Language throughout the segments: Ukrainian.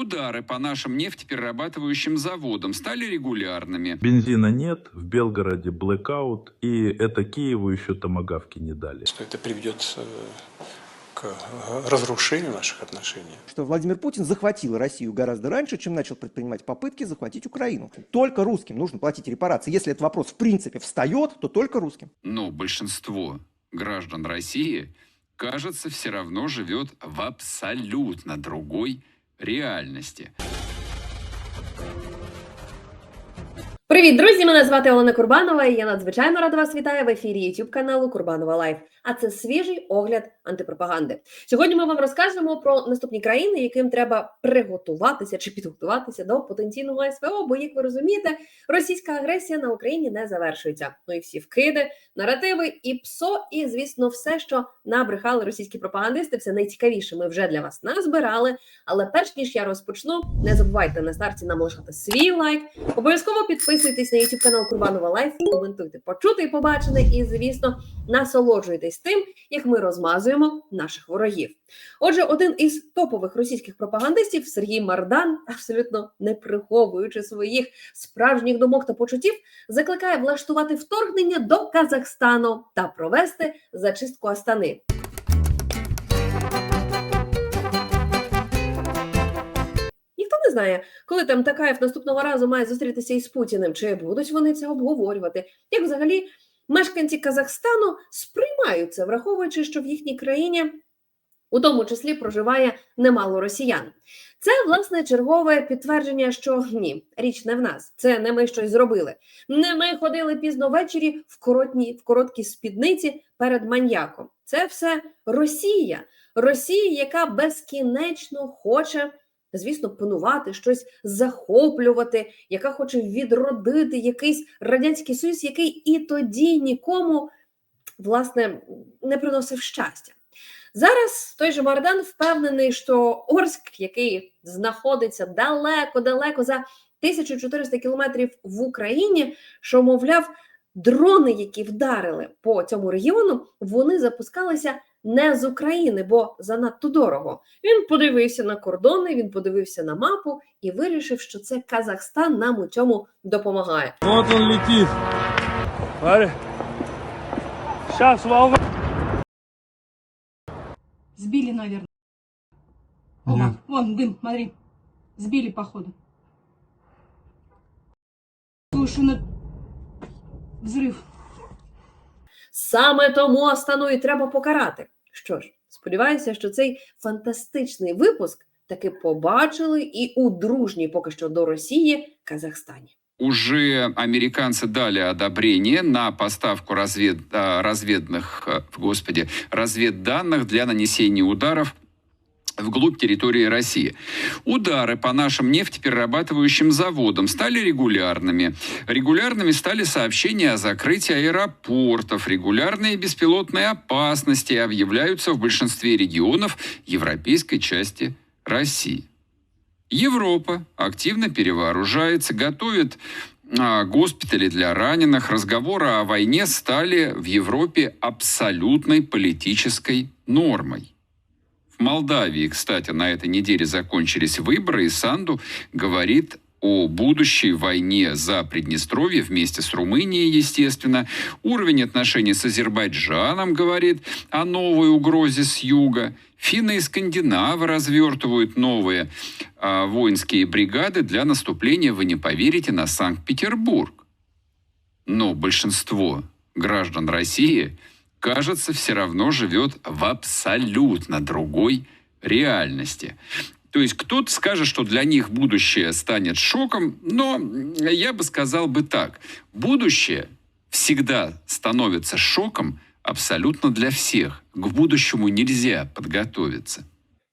Удары по нашим нефтеперерабатывающим заводам стали регулярными. Бензина нет, в Белгороде блэкаут, и это Киеву еще томогавки не дали. что это приведет э, к э, разрушению наших отношений. что Владимир Путин захватил Россию гораздо раньше, чем начал предпринимать попытки захватить Украину. Только русским нужно платить репарации. Если этот вопрос в принципе встает, то только русским. Но большинство граждан России, кажется, все равно живет в абсолютно другой реальности. Привіт, друзі! Мене звати Олена Курбанова, і я надзвичайно рада вас вітаю в ефірі youtube каналу Курбанова Лайф. А це свіжий огляд антипропаганди. Сьогодні ми вам розкажемо про наступні країни, яким треба приготуватися чи підготуватися до потенційного СВО. Бо, як ви розумієте, російська агресія на Україні не завершується. Ну і всі вкиди, наративи і ПСО, і звісно, все, що набрехали російські пропагандисти, все найцікавіше. Ми вже для вас назбирали. Але перш ніж я розпочну, не забувайте на старті нам лишати свій лайк. Обов'язково підписуйтесь на YouTube канал Курбанова Лайф, коментуйте, почути і побачене, і звісно, насолоджуйтесь тим, як ми розмазуємо наших ворогів. Отже, один із топових російських пропагандистів Сергій Мардан, абсолютно не приховуючи своїх справжніх думок та почуттів, закликає влаштувати вторгнення до Казахстану та провести зачистку Астани. Не знає, коли там Такаєв наступного разу має зустрітися із Путіним, чи будуть вони це обговорювати, як взагалі мешканці Казахстану сприймають це, враховуючи, що в їхній країні у тому числі проживає немало росіян. Це власне чергове підтвердження, що ні, річ не в нас. Це не ми щось зробили. Не ми ходили пізно ввечері в коротні, в короткій спідниці перед маньяком. Це все Росія. Росія, яка безкінечно хоче. Звісно, панувати, щось захоплювати, яка хоче відродити якийсь радянський союз, який і тоді нікому власне не приносив щастя. Зараз той же Мардан впевнений, що Орськ, який знаходиться далеко-далеко за 1400 кілометрів в Україні, що, мовляв, дрони, які вдарили по цьому регіону, вони запускалися не з України, бо занадто дорого. Він подивився на кордони, він подивився на мапу і вирішив, що це Казахстан нам у цьому допомагає. Вот он летит. Смотри. Сейчас волна. Сбили, наверное. Ома, вон дым, смотри. Сбили, походу. Слушай, ну Взрыв. Саме тому Астану і треба покарати. Що ж, сподіваюся, що цей фантастичний випуск таки побачили і у дружній поки що до Росії Казахстані. Уже американцы дали одобрение на поставку развед, а, разведных, э, господи, разведданных для нанесения ударов вглубь территории России. Удары по нашим нефтеперерабатывающим заводам стали регулярными. Регулярными стали сообщения о закрытии аэропортов. Регулярные беспилотные опасности объявляются в большинстве регионов европейской части России. Европа активно перевооружается, готовит а, госпитали для раненых. Разговоры о войне стали в Европе абсолютной политической нормой. Молдавии, кстати, на этой неделе закончились выборы, и Санду говорит о будущей войне за Приднестровье вместе с Румынией, естественно. Уровень отношений с Азербайджаном говорит о новой угрозе с юга. Финны и скандинавы развертывают новые а, воинские бригады для наступления, вы не поверите, на Санкт-Петербург. Но большинство граждан России, кажется, все равно живет в абсолютно другой реальности. То есть кто-то скажет, что для них будущее станет шоком, но я бы сказал бы так. Будущее всегда становится шоком абсолютно для всех. К будущему нельзя подготовиться.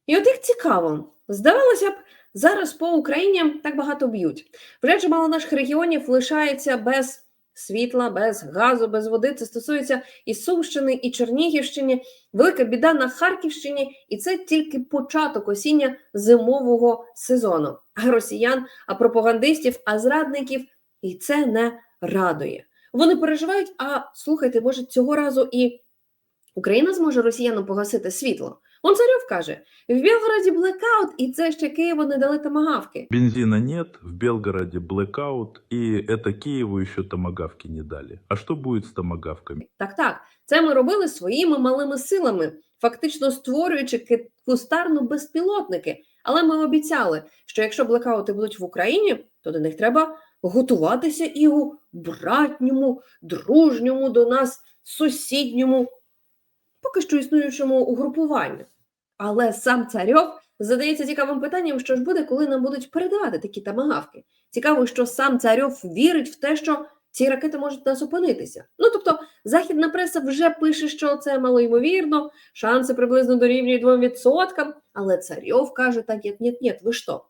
І от як цікаво, здавалося б, зараз по Україні так багато б'ють. Вже чимало наших регіонів лишається без світла, без газу, без води. Це стосується і Сумщини, і Чернігівщини. Велика біда на Харківщині, і це тільки початок осіння зимового сезону. А росіян, а пропагандистів, а зрадників і це не радує. Вони переживають. А слухайте, може, цього разу і Україна зможе росіянам погасити світло. Гонцарьов каже: в Білгороді блекаут, і це ще Києву не дали тамагавки. Бензина нет, в Белгороде блэкаут, и это Киеву еще томагавки не дали. А что будет с томагавками? Так, так, це ми робили своїми малими силами, фактично створюючи кустарно безпілотники. Але ми обіцяли, що якщо блекаути будуть в Україні, то до них треба готуватися і у братньому, дружньому до нас сусідньому, поки що існуючому угрупуванні. Але сам царьов задається цікавим питанням, що ж буде, коли нам будуть передавати такі тамагавки. Цікаво, що сам царьов вірить в те, що ці ракети можуть нас опинитися. Ну тобто, західна преса вже пише, що це малоймовірно, шанси приблизно дорівнюють 2%, але царьов каже так, як ні, ні, ви що?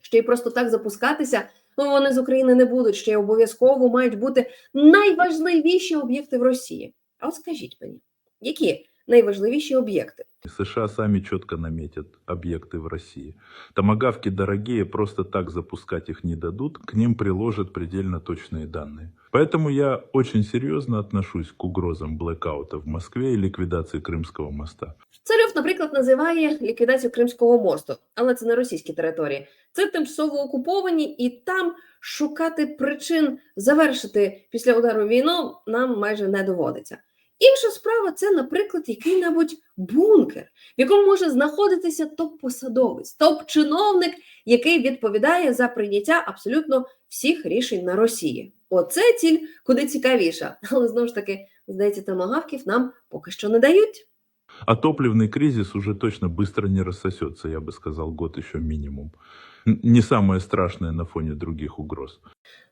Ще й просто так запускатися, ну вони з України не будуть, ще й обов'язково мають бути найважливіші об'єкти в Росії. А от скажіть мені, які найважливіші об'єкти? США сами четко наметят объекты в России. Томагавки дорогие, просто так запускать их не дадут, к ним приложат предельно точные данные. Поэтому я очень серьезно отношусь к угрозам блэкаута в Москве и ликвидации Крымского моста. Царьов, наприклад, називає ліквідацію Кримського мосту, але це не російські території. Це тимчасово окуповані, і там шукати причин завершити після удару війну нам майже не доводиться. Інша справа це, наприклад, який-небудь бункер, в якому може знаходитися топ-посадовець, топ-чиновник, який відповідає за прийняття абсолютно всіх рішень на Росії. Оце ціль куди цікавіша, але знову ж таки, здається, томагавків нам поки що не дають. А топливный кризис уже точно быстро не рассосется, я бы сказал, год еще минимум. Не самое страшное на фоне других угроз.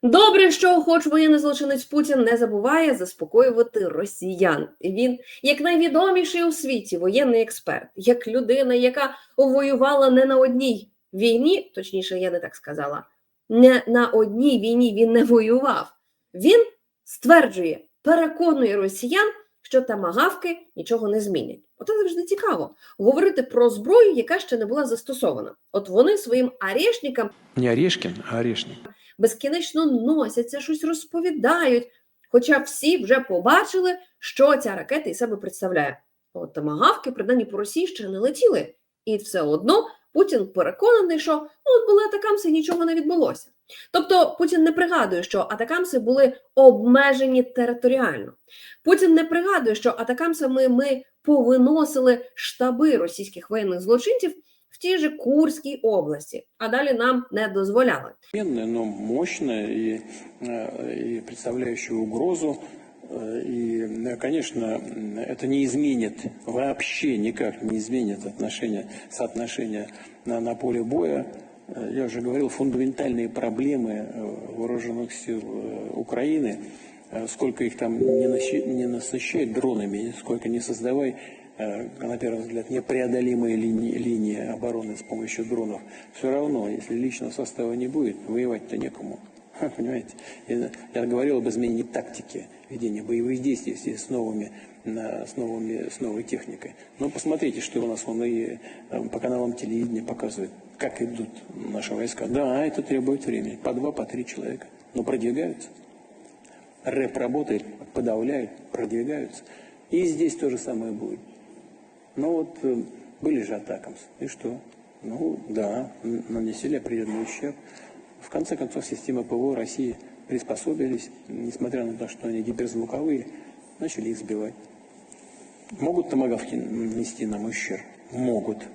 Добре, що хоч воєнний злочинець Путін не забуває заспокоювати росіян. Він, як найвідоміший у світі воєнний експерт, як людина, яка воювала не на одній війні, точніше, я не так сказала, не на одній війні він не воював. Він стверджує, переконує росіян, що тамагавки нічого не змінять. От це завжди цікаво говорити про зброю, яка ще не була застосована. От вони своїм арешникам Не Орешкин, а Орешник. безкінечно носяться, щось розповідають. Хоча всі вже побачили, що ця ракета із себе представляє. От тамагавки, принаймні по Росії ще не летіли. І все одно Путін переконаний, що ну, от були атакамси, і нічого не відбулося. Тобто Путін не пригадує, що атакамси були обмежені територіально. Путін не пригадує, що атакамсами ми повиносили штаби російських воєнних злочинців в тій же Курській області, а далі нам не дозволяли. Современная, но мощная и, э, и представляющая угрозу. Э, И, э, конечно, м, это не изменит, вообще никак не изменит отношения, соотношения на, на поле боя. Я уже говорил, фундаментальные проблемы э, вооруженных сил э, Украины, э, сколько их там не, насыщать дронами, сколько не создавай, на первый взгляд, непреодолимые линии, линии обороны с помощью дронов, все равно, если личного состава не будет, воевать-то некому. Понимаете? Я, говорил об изменении тактики ведения боевых действий с новыми, с, новыми, с новой техникой. Но посмотрите, что у нас вон и по каналам телевидения показывают, как идут наши войска. Да, это требует времени. По два, по три человека. Но продвигаются. рэп работает, подавляют, продвигаются. И здесь то же самое будет. Ну вот э, были же атакамс. И что? Ну да, нанесли определенный ущерб. В конце концов, системы ПВО России приспособились, несмотря на то, что они гиперзвуковые, начали их сбивать. Могут томогавки нанести нам ущерб? Могут.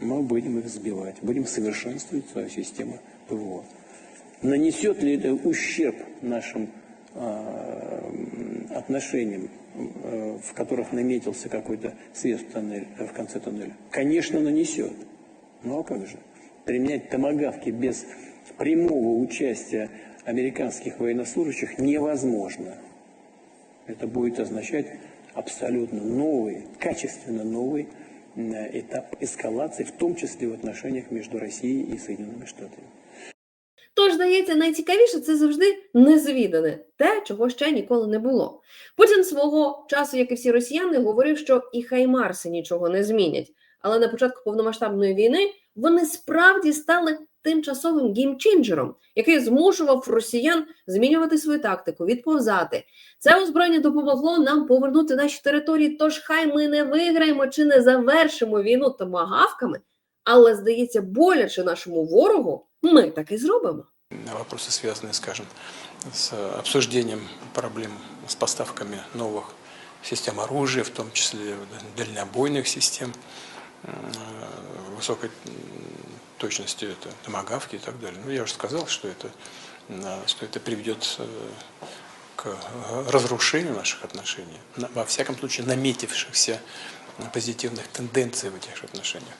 Мы будем их сбивать, будем совершенствовать свою систему ПВО. Нанесет ли это ущерб нашим м, отношениям, э, в которых наметился какой-то свет в, тоннель, э, в конце туннеля? Конечно, нанесет. Ну а как же? Применять томогавки без прямого участия американских военнослужащих невозможно. Это будет означать абсолютно новый, качественно новый этап эскалации, в том числе в отношениях между Россией и Соединенными Штатами. Тож, здається, найцікавіше це завжди незвідане, те, чого ще ніколи не було. Путін свого часу, як і всі росіяни, говорив, що і хаймарси нічого не змінять. Але на початку повномасштабної війни вони справді стали тимчасовим геймченджером, який змушував росіян змінювати свою тактику, відповзати. Це озброєння допомогло нам повернути наші території. Тож хай ми не виграємо чи не завершимо війну томагавками, але здається, боляче нашому ворогу, ми так і зробимо. Вопросы, связанные, скажем, с обсуждением проблем с поставками новых систем оружия, в том числе дальнобойных систем, э, высокой м, точности это томагавки и так далее. Ну, я уже сказал, что это, э, что это приведет э, к э, разрушению наших отношений, на- во всяком случае наметившихся позитивных тенденций в этих отношениях.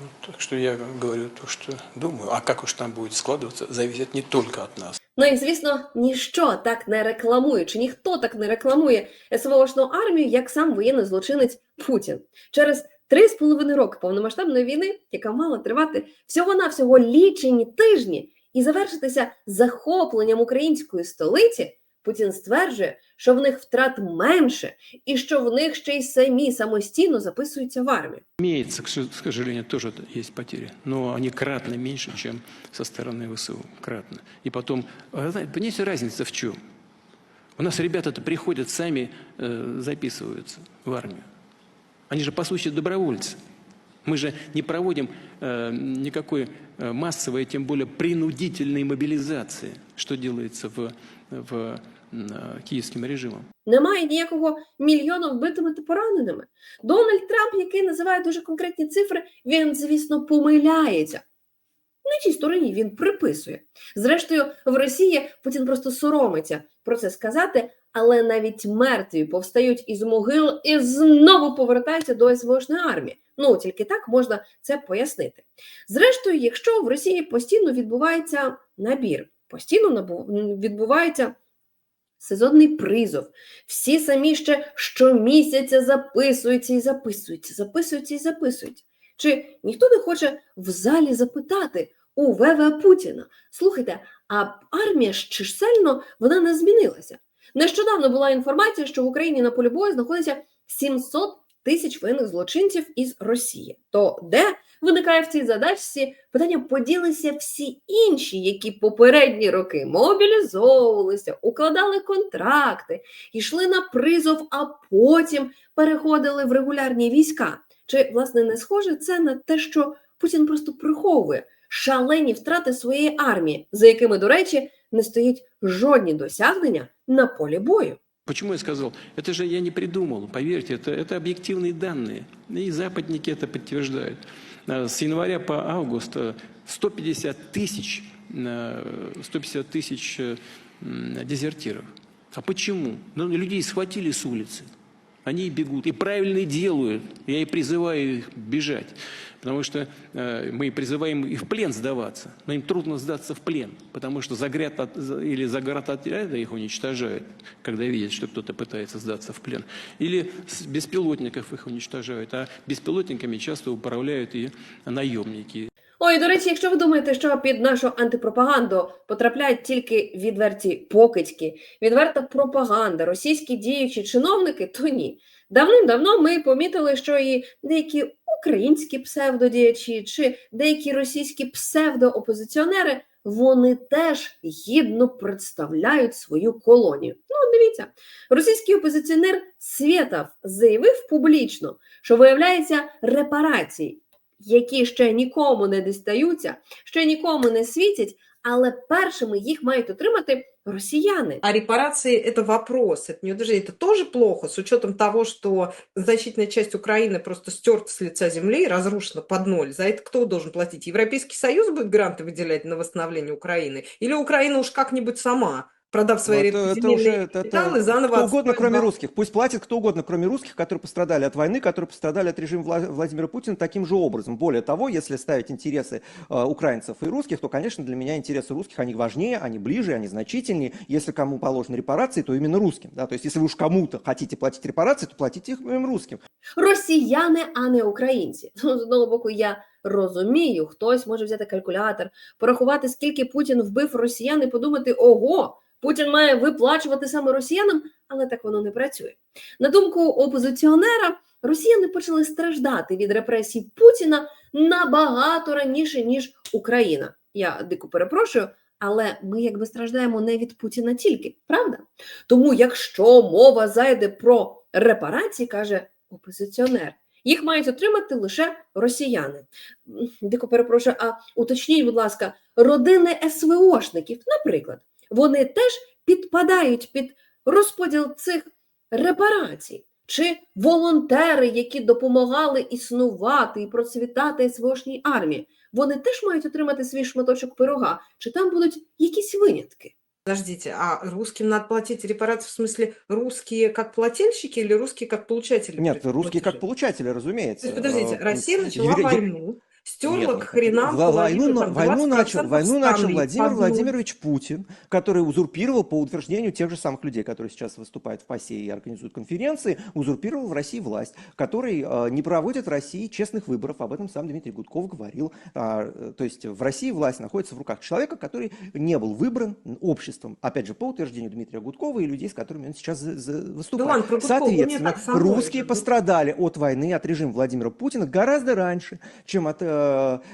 Ну, так что я говорю то, что думаю. А как уж там будет складываться, зависит не только от нас. Ну і звісно, ніщо так не рекламує, чи ніхто так не рекламує СВОшну армію, як сам воєнний злочинець Путін. Через три з половиною роки повномасштабної війни, яка мала тривати всього-навсього лічені тижні і завершитися захопленням української столиці, Путін стверджує, що в них втрат менше і що в них ще й самі самостійно записуються в армію. Имеется, к сож- к сожалению, тоже есть потери, но они кратно меньше, чем со стороны ВСУ. Кратно. И потом, а знаете, понимаете, разница в чем? У нас ребята-то приходят сами, э, записываются в армию. Они же, по сути, добровольцы. Мы же не проводим э, никакой э, массовой, тем более принудительной мобилизации, что делается в, в, м, э, киевским режимом. Немає ніякого мільйона вбитими та пораненими. Дональд Трамп, який називає дуже конкретні цифри, він, звісно, помиляється. На чій стороні він приписує. Зрештою, в Росії Путін просто соромиться про це сказати, але навіть мертві повстають із могил і знову повертаються до СВОшної армії. Ну тільки так можна це пояснити. Зрештою, якщо в Росії постійно відбувається набір, постійно відбувається сезонний призов, всі самі ще щомісяця записуються і записуються, записуються і записуються. Чи ніхто не хоче в залі запитати у ВВ Путіна? Слухайте, а армія ж чисельно вона не змінилася. Нещодавно була інформація, що в Україні на полі бою знаходиться 700 тисяч воєнних злочинців із Росії. То де виникає в цій задачці питання поділися всі інші, які попередні роки мобілізовувалися, укладали контракти, йшли на призов, а потім переходили в регулярні війська. Чи власне не схоже це на те, що Путін просто приховує шалені втрати своєї армії, за якими, до речі, не стоять жодні досягнення на полі бою? Почему я сказал? Это же я не придумал, поверьте, это, это объективные данные. И западники это подтверждают. Э, С января по август э, 150 тысяч, э, 150 тысяч э, м, дезертиров. А почему? Ну, людей схватили с улицы. Они и бегут. И правильно и делают. Я и призываю их бежать. Потому что э, мы призываем их в плен сдаваться. Но им трудно сдаться в плен. Потому что загряд от, за- или заградотряды их уничтожают, когда видят, что кто-то пытается сдаться в плен. Или с беспилотников их уничтожают. А беспилотниками часто управляют и наемники. Ой, до речі, якщо ви думаєте, що під нашу антипропаганду потрапляють тільки відверті покидьки, відверта пропаганда, російські діючі чиновники, то ні. Давним-давно ми помітили, що і деякі українські псевдодіячі чи деякі російські псевдоопозиціонери вони теж гідно представляють свою колонію. Ну, дивіться, російський опозиціонер Свєтов заявив публічно, що виявляється репарації які ще нікому не дістаються, ще нікому не світять, але першими їх мають отримати росіяни. А репарации – это вопрос. Это не удовлетворение. Это тоже плохо, с учетом того, что значительная часть Украины просто стерта с лица земли и разрушена под ноль. За это кто должен платить? Европейский Союз будет гранты выделять на восстановление Украины? Или Украина уж как-нибудь сама, продав свои Ну, это, это редкоземельные уже это, металлы, это заново кто угодно, отстроит кроме базу? русских. Пусть платит кто угодно, кроме русских, которые пострадали от войны, которые пострадали от режима Вла- Владимира Путина таким же образом. Более того, если ставить интересы э, украинцев и русских, то, конечно, для меня интересы русских, они важнее, они ближе, они значительнее. Если кому положены репарации, то именно русским. Да? То есть, если вы уж кому-то хотите платить репарации, то платите их им русским. Росіяни, а не українці. Ну, з одного боку, я розумію, хтось може взяти калькулятор, порахувати, скільки Путін вбив росіян, і подумати: ого, Путін має виплачувати саме росіянам, але так воно не працює. На думку опозиціонера, росіяни почали страждати від репресій Путіна набагато раніше, ніж Україна. Я дико перепрошую, але ми якби страждаємо не від Путіна тільки, правда? Тому, якщо мова зайде про репарації, каже опозиціонер, їх мають отримати лише росіяни. Дико перепрошую, а уточніть, будь ласка, родини СВОшників, наприклад, вони теж підпадають під розподіл цих репарацій. Чи волонтери, які допомагали існувати і процвітати СВОшній армії, вони теж мають отримати свій шматочок пирога? Чи там будуть якісь винятки? Подождите, а русским надо платить репарации в смысле русские как плательщики или русские как получатели? Нет, русские как получатели, То разумеется. есть, подождите, Россия начала войну, стерла к хренам Во- половину, войну, войну, 20% начал, войну начал Владимир под ноль. Владимирович Путин, который узурпировал, по утверждению тех же самых людей, которые сейчас выступают в ПАСЕ и организуют конференции, узурпировал в России власть, который э, не проводит в России честных выборов. Об этом сам Дмитрий Гудков говорил. А, э, то есть в России власть находится в руках человека, который не был выбран обществом. Опять же, по утверждению Дмитрия Гудкова и людей, с которыми он сейчас за- за- выступает. Да ладно, Гудкова, Соответственно, русские пострадали от войны, от режима Владимира Путина гораздо раньше, чем от, э,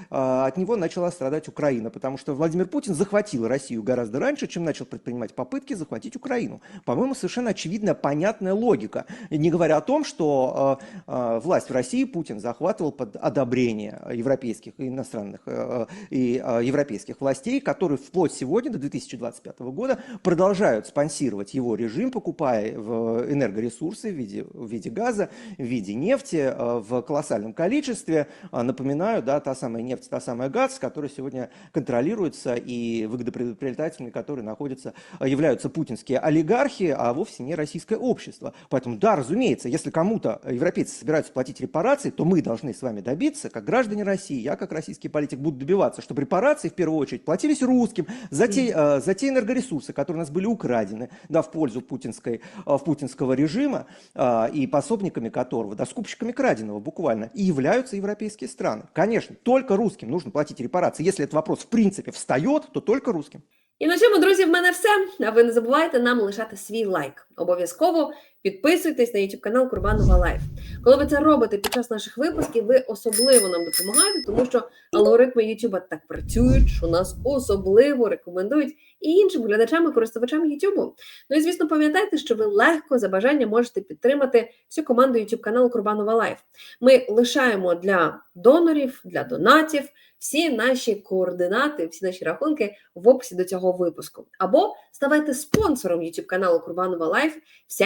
от него начала страдать Украина, потому что Владимир Путин захватил Россию гораздо раньше, чем начал предпринимать попытки захватить Украину. По-моему, совершенно очевидная, понятная логика. Не говоря о том, что э, э, власть в России Путин захватывал под одобрение европейских и иностранных э, и э, европейских властей, которые вплоть сегодня, до 2025 года, продолжают спонсировать его режим, покупая энергоресурсы в виде, в виде газа, в виде нефти э, в колоссальном количестве. Напоминаю, да, та самая нефть, та самая газ, которая сегодня контролируется и выгодоприобретателями, которые находятся, э, являются путинские олигархи, а вовсе не российское общество. Поэтому, да, разумеется, если кому-то европейцы собираются платить репарации, то мы должны с вами добиться, как граждане России, я как российский политик буду добиваться, чтобы репарации в первую очередь платились русским за те, э, за те энергоресурсы, которые у нас были украдены да, в пользу путинской, э, в путинского режима э, и пособниками которого, да, скупщиками краденого буквально, и являются европейские страны. Конечно, только русским нужно платить репарации. Если этот вопрос в принципе встает, то только русским. І на цьому, друзі, в мене все. А ви не забувайте нам лишати свій лайк. Обов'язково підписуйтесь на YouTube канал Курбанова Лайф. Коли ви це робите під час наших випусків, ви особливо нам допомагаєте, тому що алгоритми YouTube так працюють, що нас особливо рекомендують і іншим глядачам і користувачам YouTube. Ну і звісно, пам'ятайте, що ви легко за бажання можете підтримати всю команду YouTube каналу Курбанова Лайф. Ми лишаємо для донорів, для донатів всі наші координати, всі наші рахунки в описі до цього випуску. Або ставайте спонсором YouTube каналу Курбанова Лайф. Вся